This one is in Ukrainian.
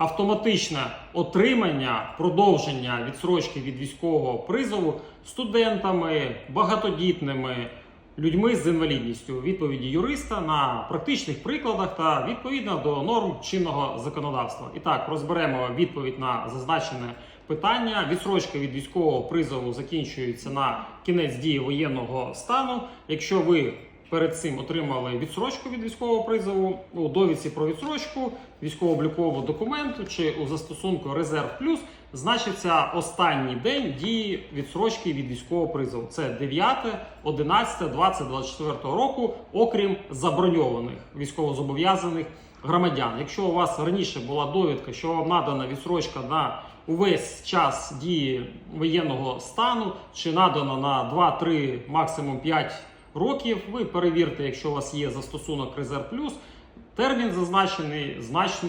автоматичне отримання продовження відсрочки від військового призову студентами, багатодітними людьми з інвалідністю. Відповіді юриста на практичних прикладах та відповідно до норм чинного законодавства. І так розберемо відповідь на зазначене питання. Відсрочка від військового призову закінчується на кінець дії воєнного стану. Якщо ви перед цим отримали відсрочку від військового призову у довідці про відсрочку, військово-облікового документу чи у застосунку Резерв Плюс значиться останній день дії відсрочки від військового призову. Це 9, 11, 20, 24 року, окрім заброньованих військовозобов'язаних громадян. Якщо у вас раніше була довідка, що вам надана відсрочка на увесь час дії воєнного стану, чи надано на 2-3, максимум 5 років, ви перевірте, якщо у вас є застосунок Резерв Плюс, термін зазначений значно.